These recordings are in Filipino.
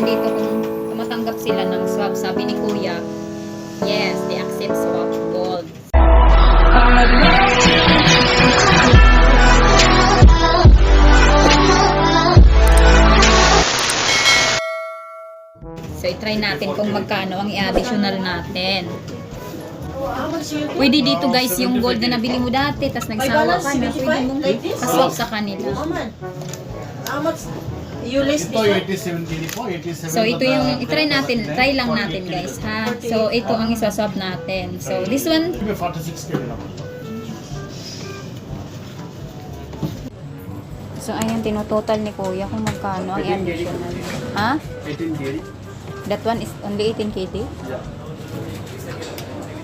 natin dito kung tumatanggap sila ng swab. Sabi ni Kuya, yes, they accept swab gold. So, i-try natin kung magkano ang i-additional natin. Pwede dito guys yung gold na nabili mo dati, tapos nagsawa ka na, pwede mong paswap sa kanila. How much you list ito this 87 po, 87 So, ito yung, i-try natin, try lang natin guys, ha? So, ito ang isaswap natin. So, this one, 46 kilo lang. so, ayan, tinototal ni Kuya kung magkano ang additional. Ha? 18 kg. That one is only 18 kg?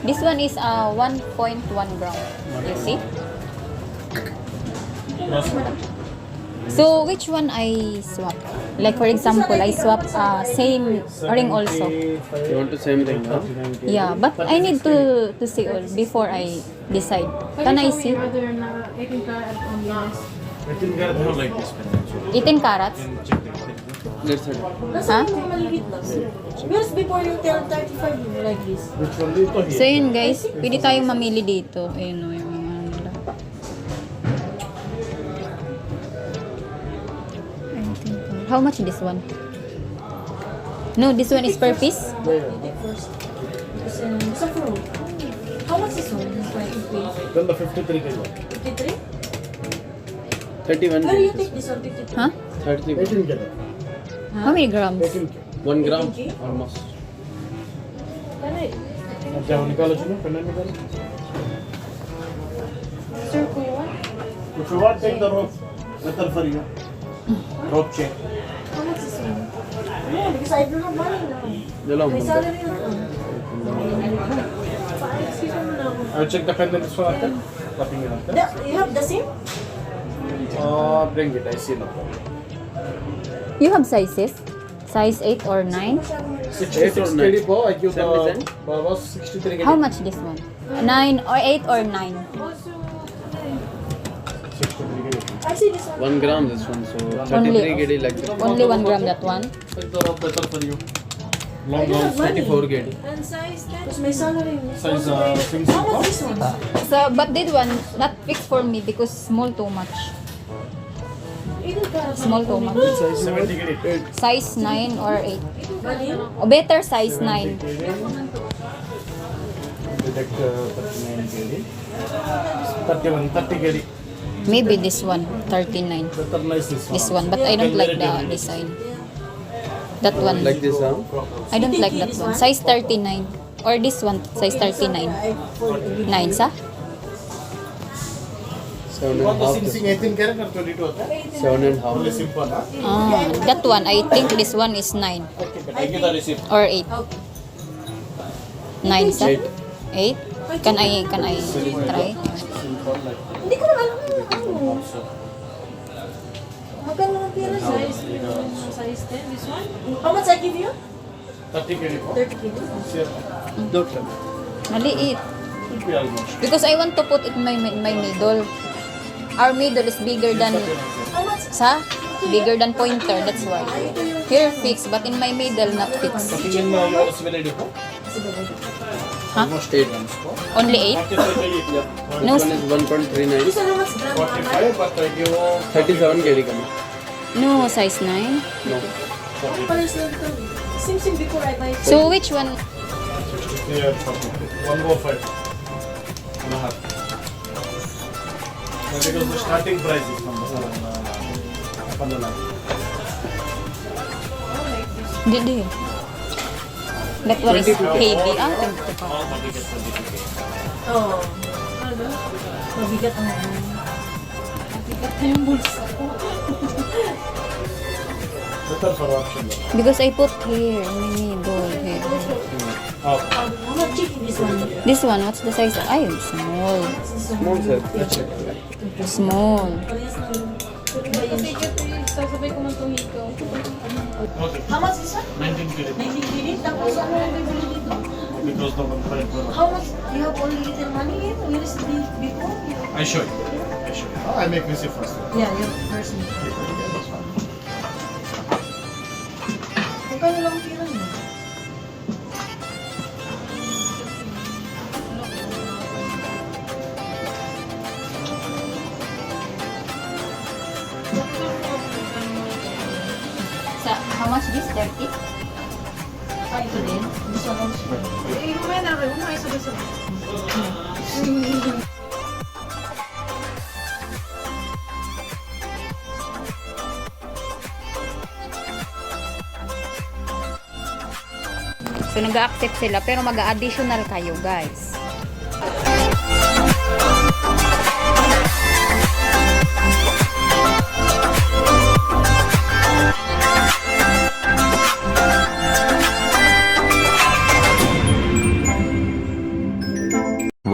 This one is uh, 1.1 gram. You see? So, which one I swap? Like, for example, I swap uh, same ring also. You want to same thing, huh? Yeah, but I need to to see all before I decide. Can I see? 18 karat more like this. 18 carats? Ha? Maliit lang. Because before you tell 35 like this. So yun guys, pwede tayong mamili dito. Ayun o, How much this one? No, this one is per piece? Take first. This, um, Sa fruit. How much is one? 23? Then the 53 kilo. 53? 31 Where you kg. take this one? 53? Huh? 30 18 kilo. How many grams? 18 kilo. 1 gram 18 kg? almost. Can I? अच्छा वो निकालो चलो पेन निकालो Sir, kuya, what? If you want take the rope metal for you. Rope check. No, because I don't have money now. Dalaw My mo. salary na to. Excuse me now. I will check the pen this one after. Copying it after. The- You have the same? Uh, bring it. I see. You have sizes? Size 8 or 9? 66 or kg po. I give the was 63 kg. How much this one? 9 or 8 or 9? 63 one. gram this one, so Only- 33 kg like this. Only 1 gram that one? Take the rope metal for you. Long, long, 34 kg. And size 10? Because my salary is Size, uh, very- How much this one? So, but this one, not fixed for me because small too much. Small too much. 70 kg. Size 9 or 8. Money? O better size 9. Detect uh, 39 kg. 31, 30 kg. Maybe this one, 39. This one, but I don't like the design. That one. Like this one? I don't like that one. Size 39. Or this one, size 39. 9 sa? Seven and half. Seven and half. Ah, that one, I think this one is 9. Or 8. 9 sa? 8. Can I, can I try? Hindi ko naman alam kung ano. Magkano ang pera size? Size 10, this one? How much I give you? 30 kg po. 30 kg. Sir, Don't tell. Maliit. Because I want to put it in my, in my middle. Our middle is bigger than, sa? Bigger than pointer, that's why. Here fixed, but in my middle not fixed. Tingin na yung SVLD po. Huh? Almost 8 grams po. Only 8? 45 kg. No, This one is 1.39. This one how much gram? 45, but I give you 37 kg kami. no, size 9. No. Ang pares lang ito. Same same before I buy. So which one? 63 or 42. 105. And a half. Yeah, because the starting price is from the uh, Pandala. Di, di. That one is heavy. Ah, 25. All the tickets for the ticket. Oo. Ano? Mabigat ang Mabigat na yung bulsa ko. Better for option. Because I put here in my middle. Here. Oh, How much cheap this one? This one, what's the size? Ay, small. Small sir. Small. Parehas lang. Iba yun. Sasabay ko itong hikaw. Okay. How much is that? 19 kg. 19 kg? Tapos ano yung bibili dito? Because the one five for How much? You have only little money here? Where is the before? I show you. I show you. Oh, I make receipt first. Yeah, your person. Okay, that's fine. Magkano lang how much this? 30? Ah, ito din? Gusto mo siya. Eh, mamaya na rin. So, nag-accept sila, pero mag-additional kayo, guys.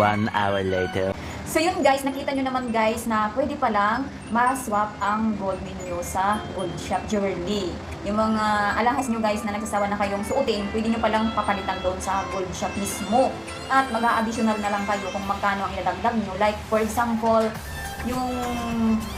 One hour later. So yun guys, nakita nyo naman guys na pwede palang ma-swap ang gold ninyo sa gold shop jewelry. Yung mga alahas nyo guys na nagsasawa na kayong suotin, pwede nyo palang papalitan doon sa gold shop mismo. At mag-a-additional na lang kayo kung magkano ang iladagdag nyo. Like for example, yung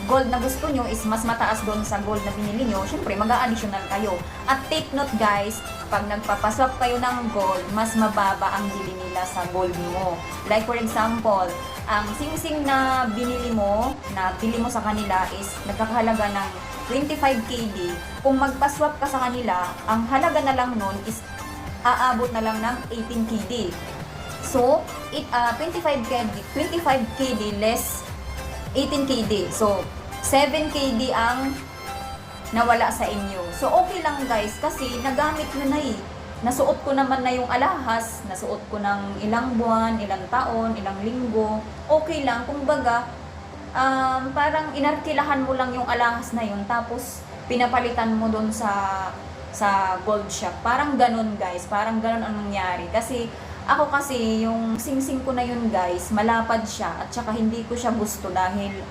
gold na gusto nyo is mas mataas doon sa gold na binili nyo, syempre mag-a-additional kayo. At take note guys, pag nagpapaswap kayo ng gold, mas mababa ang bili nila sa gold mo. Like for example, ang singsing na binili mo, na bili mo sa kanila is nagkakahalaga ng 25 KD. Kung magpaswap ka sa kanila, ang halaga na lang nun is aabot na lang ng 18 KD. So, it, ah, 25 KD, 25 KD less 18 KD. So, 7 KD ang nawala sa inyo. So, okay lang guys kasi nagamit nyo na eh. Nasuot ko naman na yung alahas, nasuot ko ng ilang buwan, ilang taon, ilang linggo. Okay lang, kumbaga, um, parang inarkilahan mo lang yung alahas na yun, tapos pinapalitan mo doon sa sa gold shop. Parang ganun guys, parang ganun ang nangyari. Kasi ako kasi yung singsing ko na yun guys, malapad siya at saka hindi ko siya gusto dahil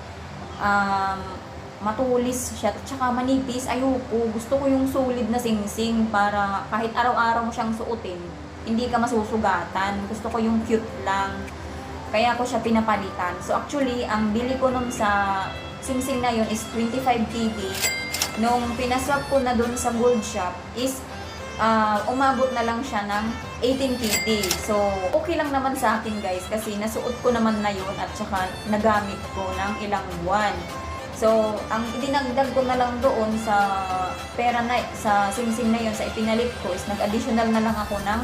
um, matulis siya at saka manipis. Ayoko, gusto ko yung solid na singsing para kahit araw-araw mo siyang suotin, hindi ka masusugatan. Gusto ko yung cute lang. Kaya ko siya pinapalitan. So actually, ang bili ko nun sa singsing na yun is 25 KB. Nung pinaswap ko na dun sa gold shop is ah, umabot na lang siya ng 18 KD. So, okay lang naman sa akin guys kasi nasuot ko naman na yun at saka nagamit ko ng ilang buwan. So, ang idinagdag ko na lang doon sa pera na, sa singsing na yun, sa ipinalit ko is nag-additional na lang ako ng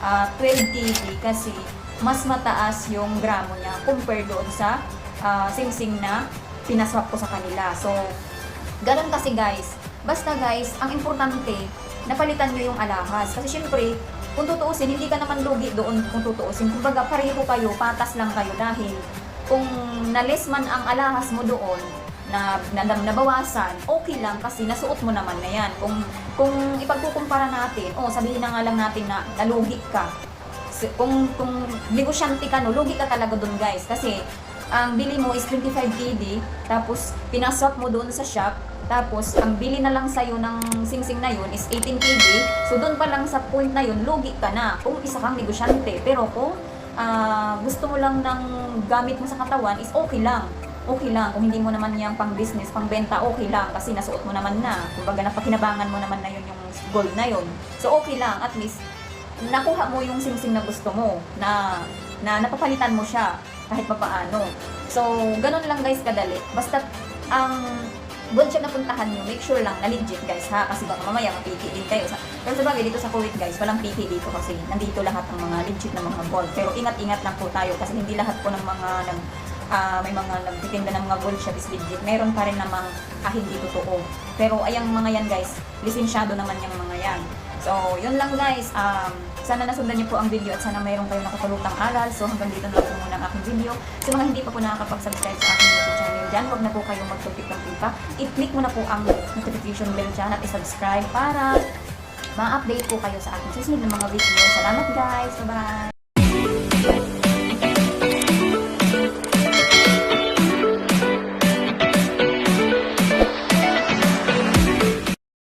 ah, 12 KD kasi mas mataas yung gramo niya compared doon sa ah, singsing na pinaswap ko sa kanila. So, ganun kasi guys. Basta guys, ang importante, napalitan nyo yung alahas. Kasi syempre, kung tutuusin, hindi ka naman lugi doon kung tutuusin. Kumbaga, pareho kayo, patas lang kayo dahil kung nales man ang alahas mo doon, na, na, na nabawasan, okay lang kasi nasuot mo naman na yan. Kung, kung ipagkukumpara natin, oh, sabihin na nga lang natin na nalugi ka. Kung, kung negosyante ka, no, lugi ka talaga doon guys. Kasi ang bili mo is 25 KD, tapos pinaswap mo doon sa shop, tapos ang bili na lang sa'yo ng singsing na yun is 18 KD, so doon pa lang sa point na yun, lugi ka na kung isa kang negosyante. Pero kung ah, gusto mo lang ng gamit mo sa katawan is okay lang. Okay lang. Kung hindi mo naman yung pang business, pang benta, okay lang. Kasi nasuot mo naman na. Kumbaga, napakinabangan mo naman na yun yung gold na yun. So, okay lang. At least, nakuha mo yung singsing na gusto mo. Na, na napapalitan mo siya kahit pa paano. So, ganun lang guys kadali. Basta, ang gold shop na puntahan nyo, make sure lang na legit guys ha. Kasi baka mamaya mapiki din kayo. Sa, pero sa bagay dito sa Kuwait guys, walang piki dito kasi nandito lahat ng mga legit na mga gold. Pero ingat-ingat lang po tayo kasi hindi lahat po ng mga nag, ah, may mga nagtitinda ng mga shop is legit. Meron pa rin namang ah, hindi totoo. Pero ayang mga yan guys, lisensyado naman yung mga yan. So, yun lang guys. Um, sana nasundan niyo po ang video at sana mayroon kayong nakatulutang aral. So, hanggang dito na lang po muna ang aking video. Sa mga hindi pa po nakakapag-subscribe sa aking YouTube channel dyan, huwag na po kayong magtupik ng pipa. I-click mo na po ang notification bell dyan at i-subscribe para ma-update po kayo sa aking susunod na mga video. Salamat guys! Bye-bye!